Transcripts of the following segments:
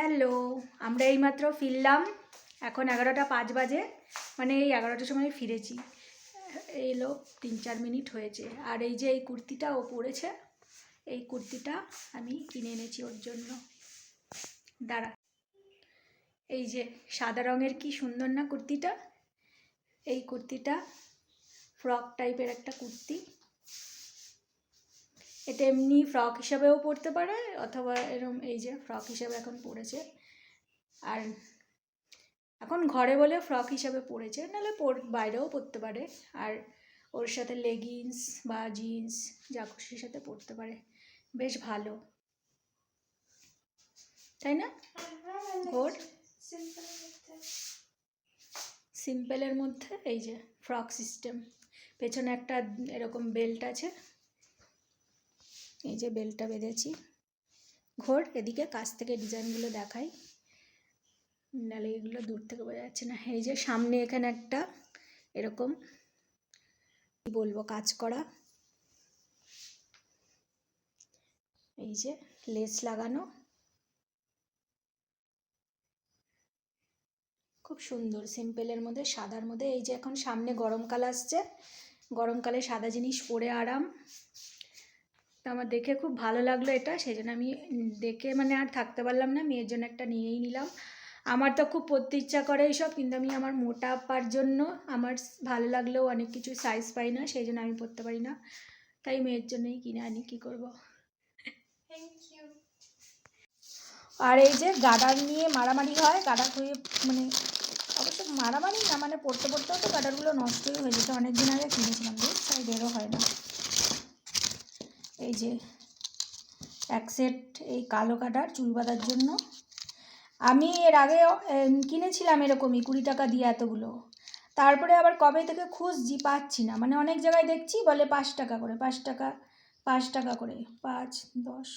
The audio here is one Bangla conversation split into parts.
হ্যালো, আমরা এইমাত্র ফিরলাম। এখন এগারোটা পাঁচ বাজে মানে এই এগারোটার সময় ফিরেছি। এলো তিন চার মিনিট হয়েছে। আর এই যে এই কুর্তিটা ও পরেছে, এই কুর্তিটা আমি কিনে এনেছি ওর জন্য। দাঁড়া। এই যে সাদা রঙের কি সুন্দর না কুর্তিটা? এই কুর্তিটা, ফ্রক টাইপের একটা কুর্তি। এটা এমনি ফ্রক হিসাবেও পরতে পারে, অথবা এরম এই যে ফ্রক হিসাবে এখন পরেছে আর এখন ঘরে বলে ফ্রক হিসাবে পরেছে নাহলে বাইরেও পরতে পারে। আর ওর সাথে লেগিংস বা জিন্স যা খুশির সাথে পরতে পারে। বেশ ভালো। তাই না? ওর? সিম্পলের মধ্যে এই যে ফ্রক সিস্টেম পেছনে একটা এরকম বেল্ট আছে। এই যে বেলটা বেঁধেছি। ঘোর, এদিকে কাছ থেকে ডিজাইনগুলো দেখাই। নাহলে এগুলো দূর থেকে বোঝা যাচ্ছে না। এই যে সামনে এখানে একটা এরকম, কি বলব, কাজ করা। এই যে লেস লাগানো। খুব সুন্দর, সিম্পলের মধ্যে, সাদার মধ্যে। এই যে এখন সামনে গরমকাল আসছে। গরমকালে সাদা জিনিস পরে আরাম। আমার দেখে খুব ভালো লাগল এটা সেই জন্য আমি দেখে মানে আর থাকতে পারলাম না মেয়ের জন্য একটা নিয়েই নিলাম। আমার তো খুব পরতে ইচ্ছা করে এইসব কিন্তু আমি আমার মোটা পার জন্য আমার ভালো লাগলেও অনেক কিছু সাইজ পাই না সেই জন্য আমি পরতে পারি না। তাই মেয়ের জন্যই কিনে আনি কী করব? আর এই যে গার্ডার নিয়ে মারামারি হয় গার্ডার হয়ে মানে অবশ্য মারামারি না মানে পড়তে পড়তেও তো গার্ডারগুলো নষ্টই হয়ে যেত অনেক দিন আগে কিনেছিলাম তাই বেরো হয় না। এই যে এক সেট এই কালো কাটার চুল বাঁধার জন্য। আমি এর আগে কিনেছিলাম এরকমই কুড়ি টাকা দিয়ে এতগুলো। তারপরে আবার কবে থেকে খুঁজছি পাচ্ছি না। মানে অনেক জায়গায় দেখছি বলে পাঁচ টাকা করে, পাঁচ টাকা পাঁচ টাকা করে, পাঁচ, দশ।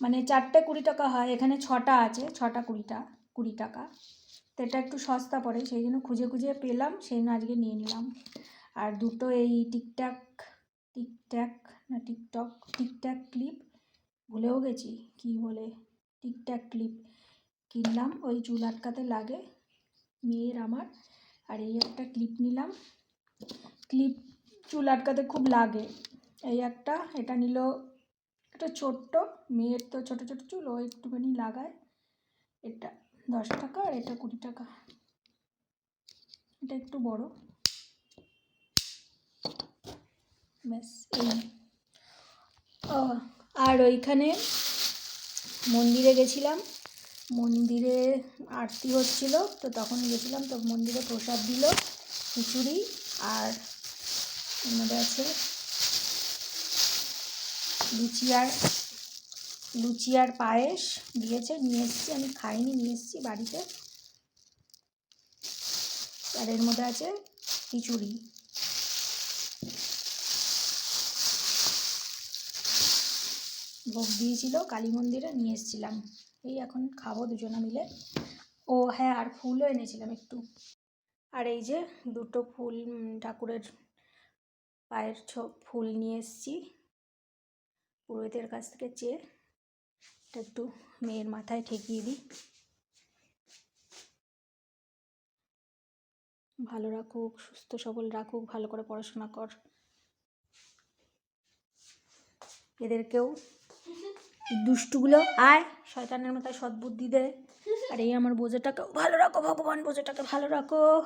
মানে চারটে কুড়ি টাকা হয়, এখানে ছটা আছে, ছটা কুড়িটা, কুড়ি টাকা। তো এটা একটু সস্তা পড়ে, সেই জন্য খুঁজে খুঁজে পেলাম, সেই জন্য আজকে নিয়ে নিলাম। আর দুটো এই টিকটাক টিকট্যাক না টিকটক টিকট্যাক ক্লিপ? ভুলেও গেছি, কি বলে? Tic tac clip. কিনলাম, ওই চুল আটকাতে লাগে, মেয়ের আমার, আর এই একটা ক্লিপ নিলাম। ক্লিপ চুল আটকাতে খুব লাগে। এই একটা, এটা নিল একটা ছোট্ট, মেয়ের তো ছোটো ছোটো চুল, ও একটুখানি লাগায়। এটা দশ টাকা আর এটা কুড়ি টাকা। এটা একটু বড়। ব্যাস, এই। ও, আর ওইখানে মন্দিরে গেছিলাম। মন্দিরে আরতি হচ্ছিল, তো তখন গেছিলাম, তো মন্দিরে প্রসাদ দিল, খিচুড়ি আর মধ্যে আছে লুচি আর লুচি আর পায়েস দিয়েছে, নিয়ে এসেছি, আমি খাইনি, নিয়ে এসেছি বাড়িতে। আর এর মধ্যে আছে খিচুড়ি। ভোগ দিয়েছিল, কালী মন্দিরে নিয়ে এসেছিলাম। এই এখন খাব দুজনে মিলে। ও হ্যাঁ আর ফুলও এনেছিলাম একটু। আর এই যে দুটো ফুল ঠাকুরের পায়ের ছো, ফুল নিয়ে এসেছি। পুরোহিতের কাছ থেকে চেয়ে এটা একটু মেয়ের মাথায় ঠেকিয়ে দিই। ভালো রাখুক, সুস্থ সবল রাখুক, ভালো করে পড়াশোনা কর। এদেরকেও দুষ্টুগুলো, আয়, শয়তানের মাথায় সদ্বুদ্ধি দে। আর এই আমার বোঝাটাকে ভালো রাখো, ভগবান বোঝাটাকে ভালো রাখো।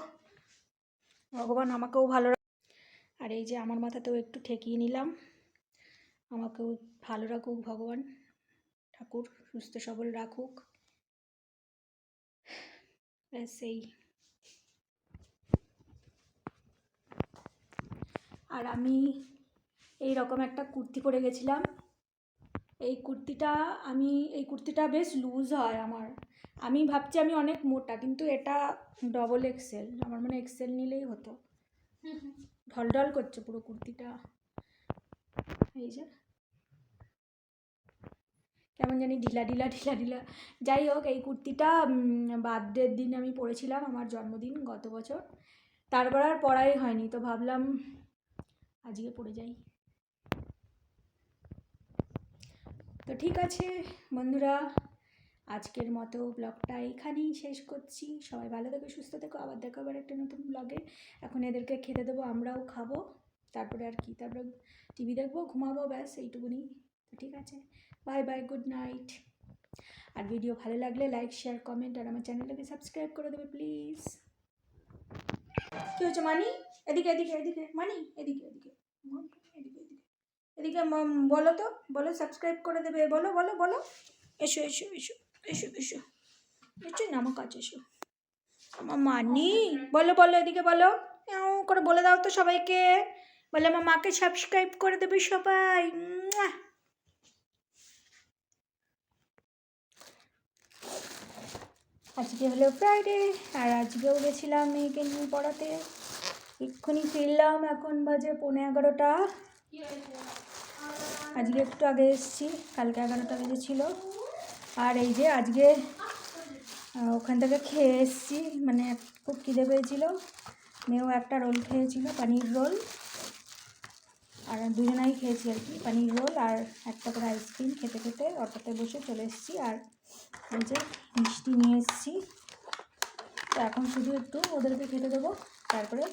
ভগবান আমাকেও ভালো রাখো আর এই যে আমার মাথাতেও একটু ঠেকিয়ে নিলাম। আমাকেও ভালো রাখুক ভগবান। ঠাকুর সুস্থ সবল রাখুক। এই। আর আমি এই রকম একটা কুর্তি পরে গেছিলাম। এই কুর্তিটা আমি এই কুর্তিটা বেশ লুজ হয় আমার। আমি ভাবছি আমি অনেক মোটা কিন্তু এটা ডবল এক্সেল আমার মানে এক্সেল নিলেই হতো। ঢলঢল করছে পুরো কুর্তিটা। এই যে। কেমন জানি ঢিলা ঢিলা ঢিলা ঢিলা। যাই হোক এই কুর্তিটা বার্থডের দিন আমি পরেছিলাম আমার জন্মদিন গত বছর। তারপর আর পরাই হয়নি তো ভাবলাম আজকে পরে যাই। তো ঠিক আছে, বন্ধুরা, আজকের মতো ব্লগটা এখানেই শেষ করছি। সবাই ভালো থেকো, সুস্থ থেকো। আবার দেখা আবার একটা নতুন ব্লগে। এখন এদেরকে খেতে দেবো, আমরাও খাব। তারপরে আর কি, তারপরে টিভি দেখব, ঘুমাবো, ব্যাস, এইটুকুনি। তো ঠিক আছে, বাই বাই, গুড নাইট। আর ভিডিও ভালো লাগলে লাইক, শেয়ার, কমেন্ট, আর আমার চ্যানেলটাকে সাবস্ক্রাইব করে দেবে, প্লিজ। কী হচ্ছে মানি? এদিকে এদিকে এদিকে, মানি? এদিকে এদিকে এদিকে। এদিকে বলো তো, বলো সাবস্ক্রাইব করে দেবে, বলো বলো বলো। এসো এসো এসো এসো এসো। এসো না আমার কাছে এসো। আমার মানি বলো বলো, এদিকে বলো। করে বলে দাও তো সবাইকে। বলে আমার মাকে সাবস্ক্রাইব করে দেবে সবাই। আজকে হলো ফ্রাইডে আর আজকেও গেছিলাম মেয়েকে নিয়ে পড়াতে। এক্ষুনি ফিরলাম, এখন বাজে পৌনে এগারোটা। আজকে একটু আগে এসেছি, কালকে এগারোটা বেজে ছিল আর এই যে আজকে ওখান থেকে খেয়ে এসেছি মানে খুব খিদে পেয়েছিল। মেয়েও একটা রোল খেয়েছিল, পানির রোল। আর দুজনাই খেয়েছি আর কি, পানির রোল আর একটা করে আইসক্রিম খেতে খেতে অটোতে বসে চলে এসেছি। আর এই যে মিষ্টি নিয়ে এসেছি। তো এখন শুধু একটু ওদেরকে খেতে দেবো, তারপরে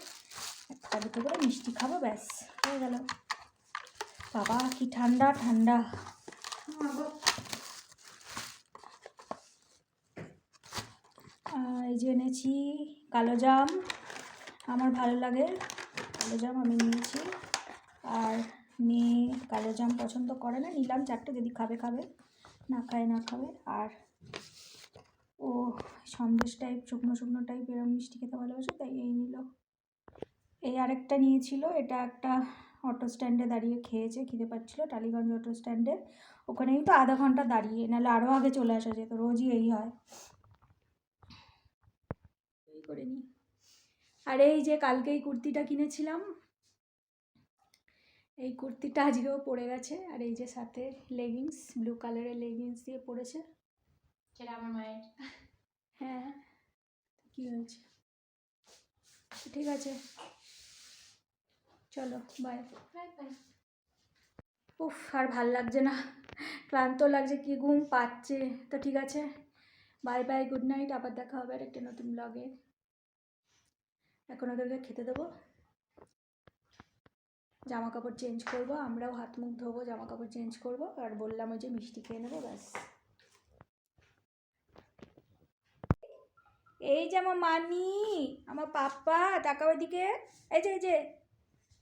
একটা দুটো করে মিষ্টি খাব, ব্যাস, হয়ে গেল। বাবা, কি ঠান্ডা ঠান্ডা। এই যে এনেছি কালো জাম। আমার ভালো লাগে। কালো জাম আমি নিয়েছি। আর মেয়ে কালো জাম পছন্দ করে না। নিলাম চারটে, যদি খাবে খাবে। না খায়, না খাবে। আর ও সন্দেশ টাইপ শুকনো শুকনো টাইপ এরম মিষ্টি খেতে ভালোবাসে, তাই এই নিল। এই আরেকটা নিয়েছিল। এটা একটা অটো স্ট্যান্ডে দাঁড়িয়ে খেয়েছে খিদে পাচ্ছিলো টালিগঞ্জ অটো স্ট্যান্ডে ওখানেই তো আধা ঘণ্টা দাঁড়িয়ে নাহলে আরও আগে চলে আসা যেত রোজই এই হয়। এই করে নিই। আর এই যে কালকে এই কুর্তিটা কিনেছিলাম এই কুর্তিটা আজকেও পরে গেছে আর এই যে সাথে লেগিংস ব্লু কালারের লেগিংস দিয়ে পরেছে। সেটা আমার মায়ের। হ্যাঁ কি হয়েছে? ঠিক আছে। চলো বাই বাই উফ, আর ভালো লাগছে না। ক্লান্ত লাগছে, কি ঘুম পাচ্ছে। তো ঠিক আছে বাই বাই গুড নাইট আবার দেখা হবে আর একটা নতুন ব্লগে এখন ওদেরকে খেতে দেবো। জামা কাপড় চেঞ্জ করব, আমরাও হাত মুখ ধোবো জামা কাপড় চেঞ্জ করব, আর বললাম ওই যে মিষ্টি খেয়ে নেব, ব্যাস। এই যে আমার মানি আমার পাপ্পা, তাকাও এদিকে। এই যে এই যে।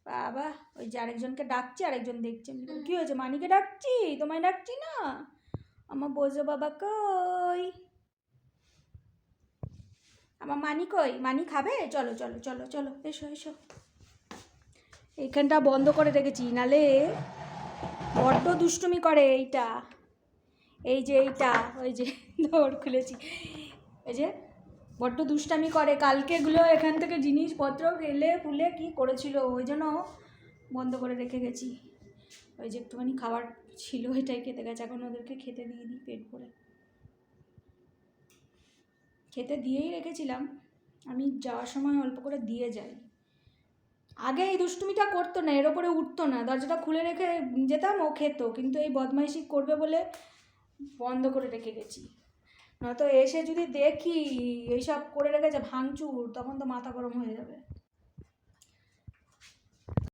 বাবা ওই যে আরেকজনকে ডাকছি আরেকজন দেখছে। কি হয়েছে? মানিকে ডাকছি? তোমায় ডাকছি না? আমার বোঝো বাবা কই? আমার মানি কই? মানি খাবে? চলো চলো চলো চলো এসো এসো। এইখানটা বন্ধ করে রেখেছি নালে বড্ড দুষ্টুমি করে এইটা। এই যে এইটা ওই যে দৌড় খুলেছি। ওই যে বড্ড দুষ্টামি করে। কালকেগুলো এখান থেকে জিনিসপত্র ফেলে ফুলে কি করেছিল? ওই জন্য বন্ধ করে রেখে গেছি। ওই যে একটুখানি খাবার ছিল, এটাই খেতে গেছে। এখন ওদেরকে খেতে দিয়ে দিই পেট ভরে। খেতে দিয়েই রেখেছিলাম। আমি যাওয়ার সময় অল্প করে দিয়ে যাই। আগে এই দুষ্টুমিটা করতো না, এর ওপরে উঠতো না। দরজাটা খুলে রেখে যেতাম, ও খেত। কিন্তু এই বদমাইশি করবে বলে বন্ধ করে রেখে গেছি। নয়তো এসে যদি দেখি এইসব করে রেখেছে ভাঙচুর তখন তো মাথা গরম হয়ে যাবে।